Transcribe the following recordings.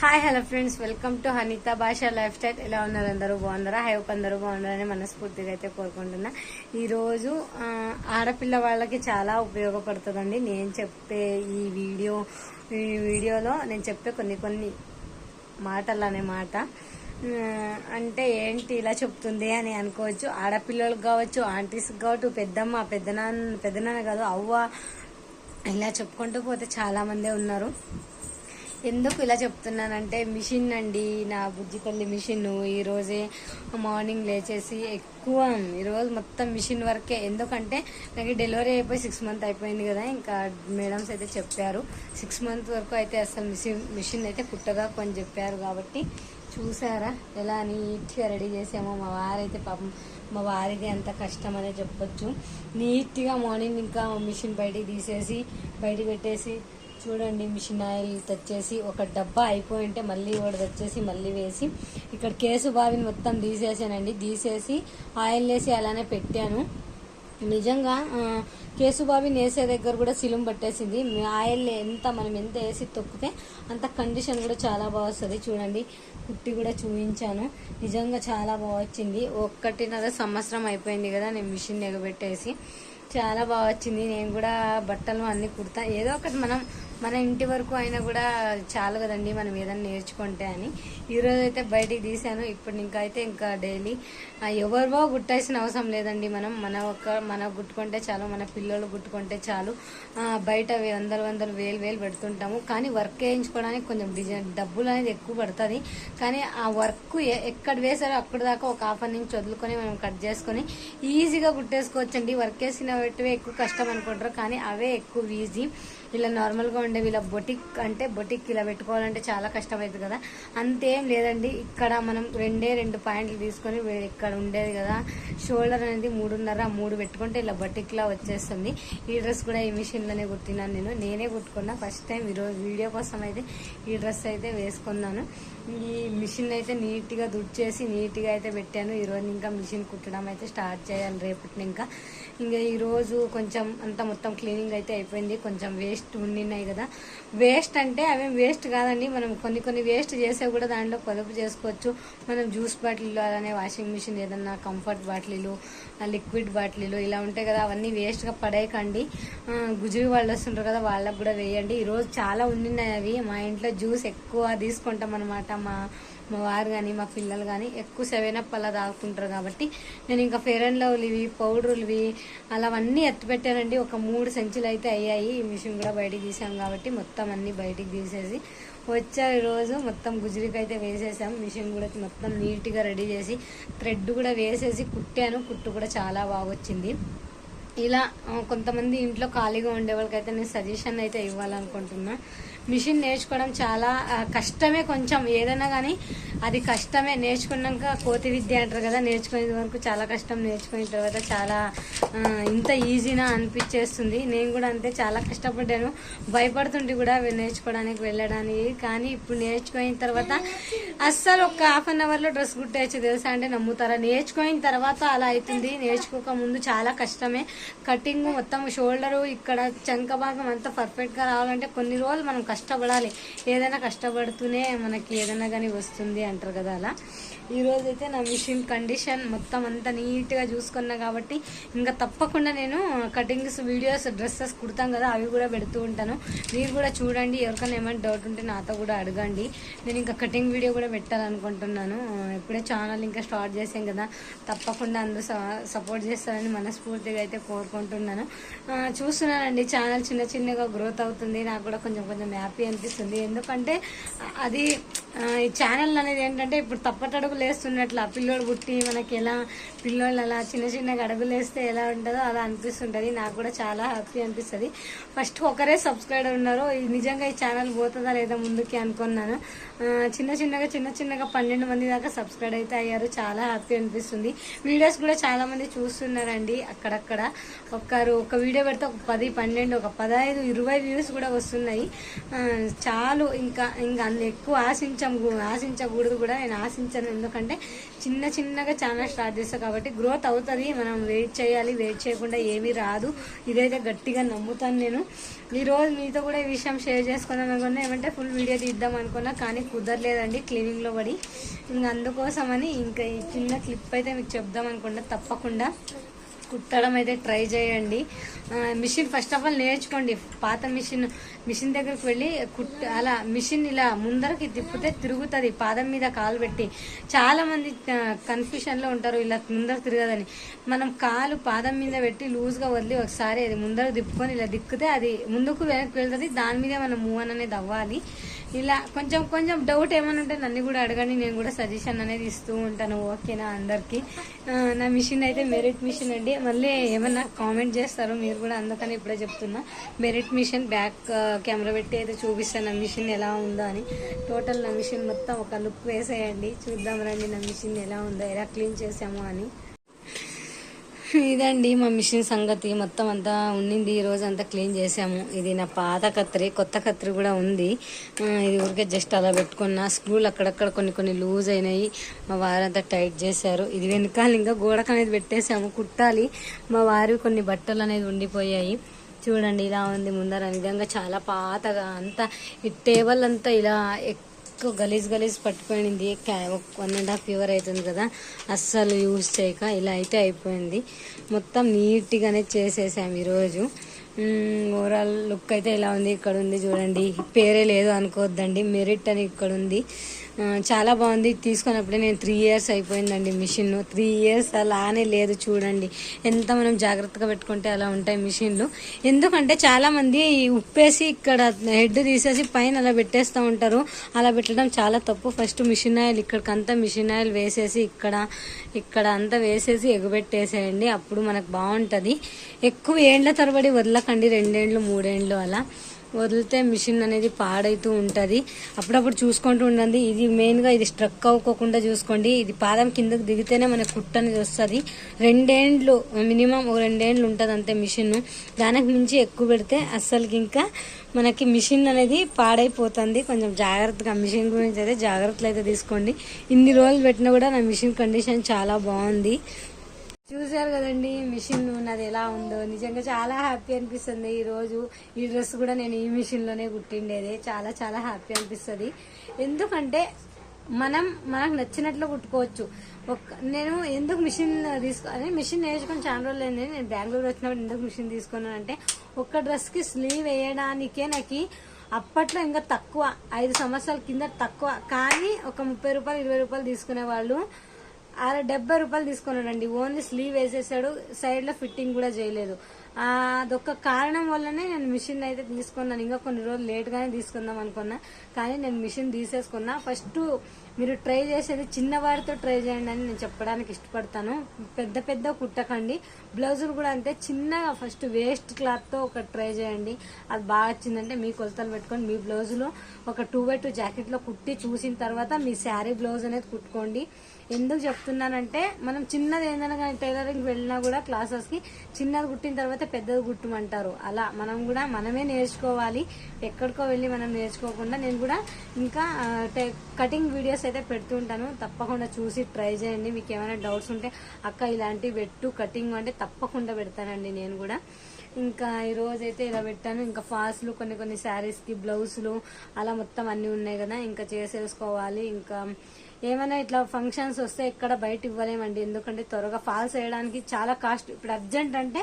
Hi hello friends. Welcome to Haneetha Bhasha lifestyle. ఎలా ఉన్నారు? అందరూ బాగున్నారా? హై హోప్ అందరూ బాగున్నారని మనస్ఫూర్తిగా అయితే కోరుకుంటున్నా. ఈరోజు ఆడపిల్ల వాళ్ళకి చాలా ఉపయోగపడుతుందండి. నేను చెప్పే ఈ వీడియో ఈ వీడియోలో నేను చెప్పే కొన్ని కొన్ని మాటలు అనే మాట. అంటే ఏంటి ఇలా చెప్తుంది అని అనుకోవచ్చు. ఆడపిల్లలకు కావచ్చు ఆంటీస్కి కావచ్చు పెద్దమ్మ పెద్దనాన్న పెద్దనాన్న కాదు అవ్వ ఇలా చెప్పుకుంటూ పోతే చాలామందే ఉన్నారు. ఎందుకు ఇలా చెప్తున్నానంటే మిషన్ అండి నా బుజ్జి తల్లి మిషన్. ఈరోజే మార్నింగ్ లేచేసి ఎక్కువ ఈరోజు మొత్తం మిషన్ వర్కే. ఎందుకంటే నాకు డెలివరీ అయిపోయి సిక్స్ మంత్ అయిపోయింది కదా ఇంకా మేడమ్స్ అయితే చెప్పారు. సిక్స్ మంత్ వరకు అయితే అసలు మిషన్ మిషన్ అయితే కుట్టగా కొని చెప్పారు కాబట్టి చూసారా ఎలా నీట్గా రెడీ చేసామో. మా వారైతే పాపం మా వారికి అంత కష్టం అనే చెప్పొచ్చు. నీట్గా మార్నింగ్ ఇంకా మిషన్ బయటికి తీసేసి బయటికి పెట్టేసి చూడండి మిషన్ ఆయిల్ తెచ్చేసి ఒక డబ్బా అయిపోయి ఉంటే మళ్ళీ ఒకటి తెచ్చేసి మళ్ళీ వేసి ఇక్కడ కేసు బావిని మొత్తం తీసేసానండి. తీసేసి ఆయిల్ వేసి అలానే పెట్టాను. నిజంగా కేసుబాబి నేసే దగ్గర కూడా సిలుం పట్టేసింది. ఆయిల్ ఎంత మనం ఎంత వేసి తొక్కితే అంత కండిషన్ కూడా చాలా బాగా వస్తుంది చూడండి కుట్టి కూడా చూపించాను. నిజంగా చాలా బాగా వచ్చింది ఒక్కటిన్నర సంవత్సరం అయిపోయింది కదా నేను మిషన్ ఎగబెట్టేసి. చాలా బాగా వచ్చింది నేను కూడా బట్టలు అన్ని కుడతా. ఏదో ఒకటి మనం మన ఇంటి వరకు అయినా కూడా చాలు కదండి మనం ఏదైనా నేర్చుకుంటే అని. ఈరోజు అయితే బయటికి తీసాను ఇప్పుడు ఇంకా అయితే ఇంకా డైలీ ఎవరివో గుట్టాల్సిన అవసరం లేదండి మనం. మన ఒక్క మన గుట్టుకుంటే చాలు మన పిల్లలు గుట్టుకుంటే చాలు. బయట వందలు వందలు వేలు వేలు పెడుతుంటాము. కానీ వర్క్ వేయించుకోవడానికి కొంచెం డిజైన్ డబ్బులు అనేది ఎక్కువ పడుతుంది. కానీ ఆ వర్క్ ఎక్కడ వేసారో అక్కడ దాకా ఒక హాఫ్ అన్ ఇంచ్ వదులుకొని మనం కట్ చేసుకొని ఈజీగా కుట్టేసుకోవచ్చండి వర్క్ వేసిన ఎక్కువ కష్టం అనుకుంటారు. కానీ అవే ఎక్కువ ఈజీ. ఇలా నార్మల్గా ఉండేవి ఇలా బొటిక్ అంటే బొటిక్ ఇలా పెట్టుకోవాలంటే చాలా కష్టమవుతుంది కదా. అంతేం లేదండి ఇక్కడ మనం రెండే రెండు పాయింట్లు తీసుకొని ఇక్కడ ఉండేది కదా. షోల్డర్ అనేది మూడున్నర మూడు పెట్టుకుంటే ఇలా బొటిక్లా వచ్చేస్తుంది. ఈ డ్రెస్ కూడా ఈ మిషన్లోనే కుట్టినాను నేను. నేనే కుట్టుకున్నా. ఫస్ట్ టైం ఈరోజు వీడియో కోసం అయితే ఈ డ్రెస్ అయితే వేసుకున్నాను. ఈ మిషన్ అయితే నీట్గా దుడ్చేసి నీట్గా అయితే పెట్టాను. ఈరోజు ఇంకా మిషన్ కుట్టడం అయితే స్టార్ట్ చేయాలి రేపటిని ఇంకా. ఇంకా ఈరోజు కొంచెం అంతా మొత్తం క్లీనింగ్ అయితే అయిపోయింది. కొంచెం వేస్ట్ ఉండినాయి కదా. వేస్ట్ అంటే అవి వేస్ట్ కాదండి. మనం కొన్ని కొన్ని వేస్ట్ చేసే కూడా దాంట్లో పొదుపు చేసుకోవచ్చు. మనం జ్యూస్ బాటిల్ అలానే వాషింగ్ మిషన్ ఏదన్నా కంఫర్ట్ బాటిల్ లిక్విడ్ బాటిల్లో ఇలా ఉంటాయి కదా అవన్నీ వేస్ట్గా పడేయకండి. గుజువి వాళ్ళు వస్తుంటారు కదా వాళ్ళకు కూడా వేయండి. ఈరోజు చాలా ఉండినాయి అవి. మా ఇంట్లో జ్యూస్ ఎక్కువ తీసుకుంటాం అనమాట మా మా వారు కానీ మా పిల్లలు కానీ ఎక్కువ సెవెన్ అప్ అలా తాగుతుంటారు కాబట్టి నేను ఇంకా ఫెయిర్ అండ్ లవ్లివి పౌడర్లువి అలావన్నీ ఎత్తిపెట్టానండి ఒక మూడు సంచులు అయితే అయ్యాయి. ఈ మిషన్ కూడా బయటికి తీసాం కాబట్టి మొత్తం అన్నీ బయటికి తీసేసి వచ్చా రోజు మొత్తం గుజరికి అయితే వేసేసాం. మిషన్ కూడా మొత్తం నీట్గా రెడీ చేసి థ్రెడ్ కూడా వేసేసి కుట్టాను. కుట్టు కూడా చాలా బాగా వచ్చింది. ఇలా కొంతమంది ఇంట్లో ఖాళీగా ఉండే వాళ్ళకైతే నేను సజెషన్ అయితే ఇవ్వాలనుకుంటున్నా. మిషన్ నేర్చుకోవడం చాలా కష్టమే కొంచెం. ఏదైనా కానీ అది కష్టమే. నేర్చుకున్నాక కోతి విద్య అంటారు కదా నేర్చుకునే వరకు చాలా కష్టం. నేర్చుకున్న తర్వాత చాలా ఇంత ఈజీనా అనిపించేస్తుంది. నేను కూడా అంతే చాలా కష్టపడ్డాను. భయపడుతుంటే కూడా నేర్చుకోవడానికి వెళ్ళడానికి. కానీ ఇప్పుడు నేర్చుకున్న తర్వాత అస్సలు ఒక హాఫ్ అన్ అవర్లో డ్రెస్ కుట్టేయచ్చు తెలుసా అంటే నమ్ముతారా? నేర్చుకోయిన తర్వాత అలా అవుతుంది. నేర్చుకోక ముందు చాలా కష్టమే. కటింగ్ మొత్తం షోల్డర్ ఇక్కడ చంక భాగం అంతా పర్ఫెక్ట్గా రావాలంటే కొన్ని రోజులు మనం కష్టపడాలి. ఏదైనా కష్టపడుతూనే మనకి ఏదైనా కానీ వస్తుంది అంటారు కదా అలా. ఈరోజు అయితే నా మిషన్ కండిషన్ మొత్తం అంతా నీట్గా చూసుకున్నా కాబట్టి ఇంకా తప్పకుండా నేను కటింగ్స్ వీడియోస్ డ్రెస్సెస్ కుడతాం కదా అవి కూడా పెడుతూ ఉంటాను. మీరు కూడా చూడండి ఎవరికైనా ఏమైనా డౌట్ ఉంటే నాతో కూడా అడగండి. నేను ఇంకా కటింగ్ వీడియో కూడా పెట్టాలనుకుంటున్నాను. ఇప్పుడే ఛానల్ ఇంకా స్టార్ట్ చేసాం కదా తప్పకుండా అందరూ సపోర్ట్ చేస్తారని మనస్ఫూర్తిగా అయితే కోరుకుంటున్నాను. చూస్తున్నానండి ఛానల్ చిన్న చిన్నగా గ్రోత్ అవుతుంది నాకు కూడా కొంచెం కొంచెం హ్యాపీ అనిపిస్తుంది. ఎందుకంటే అది ఈ ఛానల్ అనేది ఏంటంటే ఇప్పుడు అడుగులు వేస్తున్నట్లు ఆ పిల్లోడు పుట్టి మనకి ఎలా పిల్లోళ్ళు అలా చిన్న చిన్నగా అడుగులు వేస్తే ఎలా ఉంటుందో అలా అనిపిస్తుంటది. నాకు కూడా చాలా హ్యాపీ అనిపిస్తుంది. ఫస్ట్ ఒకరే సబ్స్క్రైబర్ ఉన్నారు. ఈ నిజంగా ఈ ఛానల్ పోతుందా లేదా ముందుకి అనుకున్నాను. చిన్న చిన్నగా చిన్న చిన్నగా పన్నెండు మంది దాకా సబ్స్క్రైబ్ అయితే అయ్యారు. చాలా హ్యాపీ అనిపిస్తుంది. వీడియోస్ కూడా చాలా మంది చూస్తున్నారండి అక్కడక్కడ. ఒక్కరు ఒక వీడియో పెడితే ఒక పది పన్నెండు ఒక పదహైదు ఇరవై వ్యూస్ కూడా వస్తున్నాయి. చాలు. ఇంకా ఇంకా అన్ని ఎక్కువ ఆశించం ఆశించకూడదు కూడా. నేను ఆశించను. ఎందుకంటే చిన్న చిన్నగా ఛానల్ స్టార్ట్ చేస్తాను కాబట్టి గ్రోత్ అవుతుంది మనం వెయిట్ చేయాలి వెయిట్ చేయకుండా ఏమీ రాదు. ఇదైతే గట్టిగా నమ్ముతాను నేను. ఈ రోజు మీతో కూడా ఈ విషయం షేర్ చేసుకుందాం అనుకున్నా ఏమంటే ఫుల్ వీడియో తీద్దాం అనుకున్నా కానీ కుదరలేదండి క్లీనింగ్లో పడి. ఇంకా అందుకోసమని ఇంకా ఈ చిన్న క్లిప్ అయితే మీకు చెప్దాం అనుకున్నా తప్పకుండా. కుట్టడం అయితే ట్రై చేయండి. మిషన్ ఫస్ట్ ఆఫ్ ఆల్ నేర్చుకోండి. పాత మిషన్ మిషన్ దగ్గరికి వెళ్ళి కుట్ అలా మిషన్ ఇలా ముందరకి తిప్పితే తిరుగుతుంది. పాదం మీద కాలు పెట్టి. చాలామంది కన్ఫ్యూషన్లో ఉంటారు. ఇలా ముందర తిరగదని. మనం కాలు పాదం మీద పెట్టి లూజ్గా వదిలి ఒకసారి అది ముందర తిప్పుకొని ఇలా దిక్కితే అది ముందుకు వెనక్కి వెళ్తుంది. దాని మీదే మనం మూవ్ అని అనేది అవ్వాలి. ఇలా కొంచెం కొంచెం డౌట్ ఏమైనా ఉంటే నన్ను కూడా అడగండి నేను కూడా సజెషన్ అనేది ఇస్తూ ఉంటాను ఓకేనా అందరికి. నా మిషన్ అయితే మెరిట్ మిషన్ అండి. మళ్ళీ ఏమన్నా కామెంట్ చేస్తారు మీరు కూడా అందుకని ఇప్పుడే చెప్తున్నా. మెరిట్ మిషన్ బ్యాక్ కెమెరా పెట్టి అయితే చూపిస్తాను నా మిషన్ ఎలా ఉందో అని. టోటల్ నా మిషన్ మొత్తం ఒక లుక్ వేసేయండి. చూద్దాం రండి నా మిషన్ ఎలా ఉందో ఎలా క్లీన్ చేసాము అని. ఇదండి మా మిషన్ సంగతి. మొత్తం అంతా ఉండింది ఈ అంతా క్లీన్ చేసాము ఇది నా పాత కత్తిరి కొత్త కత్తిరి కూడా ఉంది. ఇది ఊరికే జస్ట్ అలా పెట్టుకున్న. స్క్రూలు అక్కడక్కడ కొన్ని కొన్ని లూజ్ అయినాయి. మా వారంతా టైట్ చేశారు. ఇది వెనకాల ఇంకా గోడకు అనేది పెట్టేసాము కుట్టాలి. మా వారి కొన్ని బట్టలు అనేది ఉండిపోయాయి. చూడండి ఇలా ఉంది ముందర. నిజంగా చాలా పాతగా అంతా ఈ టేబుల్ అంతా ఇలా ఎక్కువ గలీజ్ గలీజ్ పట్టుపోయింది. వన్ అండ్ హాఫ్ ఇయర్ అవుతుంది కదా. అస్సలు యూజ్ చేయక ఇలా అయితే అయిపోయింది. మొత్తం నీట్గానే చేసేసాం ఈరోజు. ఓవరాల్ లుక్ అయితే ఇలా ఉంది? ఇక్కడ ఉంది చూడండి. పేరే లేదు అనుకోవద్దండి. మెరిట్ అని ఇక్కడ ఉంది. చాలా బాగుంది. తీసుకున్నప్పుడే నేను త్రీ ఇయర్స్ అయిపోయిందండి మిషన్ త్రీ ఇయర్స్ అలానే లేదు చూడండి. ఎంత మనం జాగ్రత్తగా పెట్టుకుంటే అలా ఉంటాయి మిషన్లు ఎందుకంటే చాలామంది ఉప్పేసి ఇక్కడ హెడ్ తీసేసి పైన అలా పెట్టేస్తూ ఉంటారు. అలా పెట్టడం చాలా తప్పు. ఫస్ట్ మిషన్ ఆయిల్ ఇక్కడికంతా మిషన్ ఆయిల్ వేసేసి ఇక్కడ ఇక్కడ అంతా వేసేసి ఎగబెట్టేసేయండి. అప్పుడు మనకు బాగుంటుంది. ఎక్కువ ఏండ్ల తరబడి వదలకండి. రెండేండ్లు మూడేండ్లు అలా. వదిలితే మిషన్ అనేది పాడైతూ ఉంటుంది. అప్పుడప్పుడు చూసుకుంటూ ఉండండి. ఇది మెయిన్గా ఇది స్ట్రక్ అవ్వకోకుండా చూసుకోండి. ఇది పాదం కిందకు దిగితేనే మనకు కుట్ట అనేది వస్తుంది. రెండేండ్లు మినిమం ఒక రెండేండ్లు ఉంటుంది అంతే మిషన్. దానికి మించి ఎక్కువ పెడితే అస్సలకి ఇంకా మనకి మిషన్ అనేది పాడైపోతుంది. కొంచెం జాగ్రత్తగా మిషన్ గురించి అయితే జాగ్రత్తలు అయితే తీసుకోండి. ఇన్ని రోజులు పెట్టినా కూడా నా మిషన్ కండిషన్ చాలా బాగుంది. చూసారు కదండి మిషన్ నాది ఎలా ఉందో. నిజంగా చాలా హ్యాపీ అనిపిస్తుంది. ఈ రోజు ఈ డ్రెస్ కూడా నేను ఈ మిషన్లోనే కుట్టిండేది. చాలా చాలా హ్యాపీ అనిపిస్తుంది. ఎందుకంటే మనం మనకు నచ్చినట్లు కుట్టుకోవచ్చు. ఒక నేను ఎందుకు మిషన్ తీసుకో అదే మిషన్ నేర్చుకొని చాలా రోజులు అయింది. నేను బెంగళూరు వచ్చినప్పుడు ఎందుకు మిషన్ తీసుకున్నాను అంటే ఒక్క డ్రెస్కి స్లీవ్ వేయడానికే నాకు అప్పట్లో ఇంకా తక్కువ ఐదు సంవత్సరాల కింద తక్కువ. కానీ ఒక ముప్పై రూపాయలు ఇరవై రూపాయలు తీసుకునే వాళ్ళు అలా డెబ్బై రూపాయలు తీసుకున్నాడండి. ఓన్లీ స్లీవ్ వేసేసాడు. సైడ్లో ఫిట్టింగ్ కూడా చేయలేదు. అదొక కారణం వల్లనే నేను మిషన్ అయితే తీసుకున్నాను. ఇంకా కొన్ని రోజులు లేట్గానే తీసుకుందాం అనుకున్నా. కానీ నేను మిషన్ తీసేసుకున్నా. ఫస్ట్ మీరు ట్రై చేసేది చిన్నవారితో ట్రై చేయండి అని నేను చెప్పడానికి ఇష్టపడతాను. పెద్ద పెద్ద కుట్టకండి. బ్లౌజులు కూడా అంతే. చిన్నగా ఫస్ట్ వేస్ట్ క్లాత్తో ఒక ట్రై చేయండి. అది బాగా వచ్చిందంటే మీ కొలతలు పెట్టుకొని మీ బ్లౌజులో ఒక టూ బై టూ జాకెట్లో కుట్టి చూసిన తర్వాత మీ శారీ బ్లౌజ్ అనేది కుట్టుకోండి. ఎందుకు చెప్తున్నానంటే మనం చిన్నది ఏందన్నా కానీ టైలరింగ్ వెళ్ళినా కూడా క్లాసెస్కి చిన్నది కుట్టిన తర్వాత పెద్దది కుట్టమంటారు. అలా మనం కూడా మనమే నేర్చుకోవాలి. ఎక్కడికో వెళ్ళి మనం నేర్చుకోకుండా నేను కూడా ఇంకా కటింగ్ వీడియోస్ అయితే పెడుతుంటాను తప్పకుండా చూసి ట్రై చేయండి. మీకు ఏమైనా డౌట్స్ ఉంటే అక్క ఇలాంటివి పెట్టు కటింగ్ అంటే తప్పకుండా పెడతానండి నేను కూడా. ఇంకా ఈ రోజు అయితే ఇలా పెట్టాను. ఇంకా ఫాల్స్లు కొన్ని కొన్ని శారీస్కి బ్లౌజులు అలా మొత్తం అన్నీ ఉన్నాయి కదా. ఇంకా చేసేసుకోవాలి. ఇంకా ఏమైనా ఇట్లా ఫంక్షన్స్ వస్తే ఇక్కడ బయట ఇవ్వలేమండి. ఎందుకంటే త్వరగా ఫాల్స్ వేయడానికి చాలా కాస్ట్ ఇప్పుడు అర్జెంట్ అంటే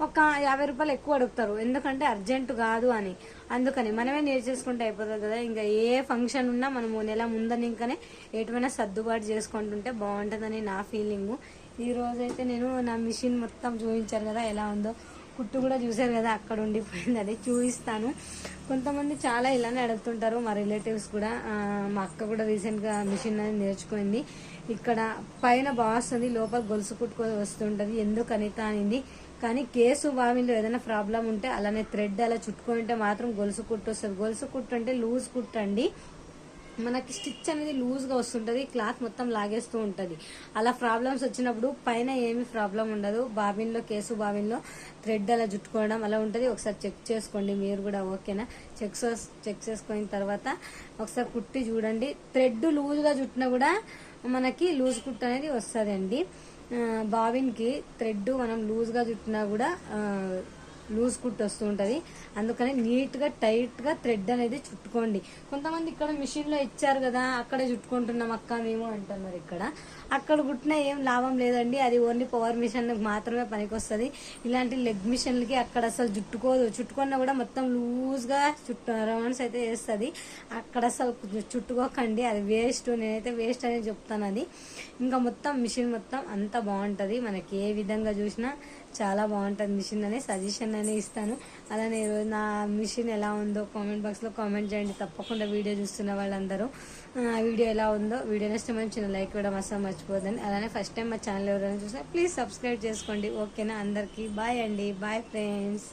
ఒక యాభై రూపాయలు ఎక్కువ అడుగుతారు. ఎందుకంటే అర్జెంట్ కాదు అని. అందుకని మనమే నేర్చేసుకుంటే అయిపోతుంది కదా. ఇంకా ఏ ఫంక్షన్ ఉన్నా మనము నెల ముందని ఇంకానే ఎటువైనా సర్దుబాటు చేసుకుంటుంటే బాగుంటుందని నా ఫీలింగ్ ఈ రోజైతే నేను నా మిషన్ మొత్తం చూపించాను కదా ఎలా ఉందో. కుట్టు కూడా చూసారు కదా అక్కడ ఉండిపోయింది. అది చూపిస్తాను. కొంతమంది చాలా ఇలానే అడుగుతుంటారు మా రిలేటివ్స్ కూడా. మా అక్క కూడా రీసెంట్గా మిషన్ అనేది నేర్చుకుంది. ఇక్కడ పైన బాగుంది లోపల గొలుసు కుట్టుకొని వస్తుంటుంది. ఎందుకు అనిత అనింది. కానీ కేసు బావిలో ఏదైనా ప్రాబ్లం ఉంటే అలానే థ్రెడ్ అలా చుట్టుకుంటే మాత్రం గొలుసు కుట్టు వస్తుంది. గొలుసు కుట్టు అంటే లూజ్ కుట్టండి మనకి స్టిచ్ అనేది లూజ్గా వస్తుంటది క్లాత్ మొత్తం లాగేస్తూ ఉంటది. అలా ప్రాబ్లమ్స్ వచ్చినప్పుడు పైన ఏమి ప్రాబ్లం ఉండదు. బాబిన్లో కేసు బాబిన్లో థ్రెడ్ అలా జుట్టుకోవడం అలా ఉంటది. ఒకసారి చెక్ చేసుకోండి మీరు కూడా ఓకేనా? చెక్ చెక్ చేసుకున్న తర్వాత ఒకసారి కుట్టి చూడండి. థ్రెడ్ లూజ్గా చుట్టినా కూడా మనకి లూజ్ కుట్ అనేది వస్తుంది అండి బావిన్కి థ్రెడ్ మనం లూజ్గా చుట్టినా కూడా లూజ్ కుట్టు వస్తూ ఉంటుంది. అందుకని నీట్గా టైట్గా థ్రెడ్ అనేది చుట్టుకోండి. కొంతమంది ఇక్కడ మిషన్లో ఇచ్చారు కదా అక్కడే చుట్టుకుంటున్నాం అక్క మేము అంటున్నారు ఇక్కడ. అక్కడ కుట్టినా ఏం లాభం లేదండి. అది ఓన్లీ పవర్ మిషన్కి మాత్రమే పనికొస్తుంది. ఇలాంటి లెగ్ మిషన్లకి అక్కడ అసలు చుట్టుకోదు. చుట్టుకున్నా కూడా మొత్తం లూజ్గా చుట్టు రౌండ్స్ అయితే వేస్తుంది. అక్కడ అసలు చుట్టుకోకండి. అది వేస్ట్. నేనైతే వేస్ట్ అనేది చెప్తాను అది. ఇంకా మొత్తం మిషన్ మొత్తం అంత బాగుంటుంది. మనకి ఏ విధంగా చూసినా చాలా బాగుంటుంది మిషన్ అనే సజెషన్ అని ఇస్తాను. అలానే ఈరోజు నా మిషన్ ఎలా ఉందో కామెంట్ బాక్స్లో కామెంట్ చేయండి. తప్పకుండా వీడియో చూస్తున్న వాళ్ళందరూ. వీడియో ఎలా ఉందో వీడియో నెక్స్ట్ మనం చిన్న లైక్ కూడా అసలు మర్చిపోదండి అలానే ఫస్ట్ టైం మా ఛానల్ ఎవరైనా చూసినా ప్లీజ్ సబ్స్క్రైబ్ చేసుకోండి. ఓకేనా? అందరికీ బాయ్ అండి. Bye friends.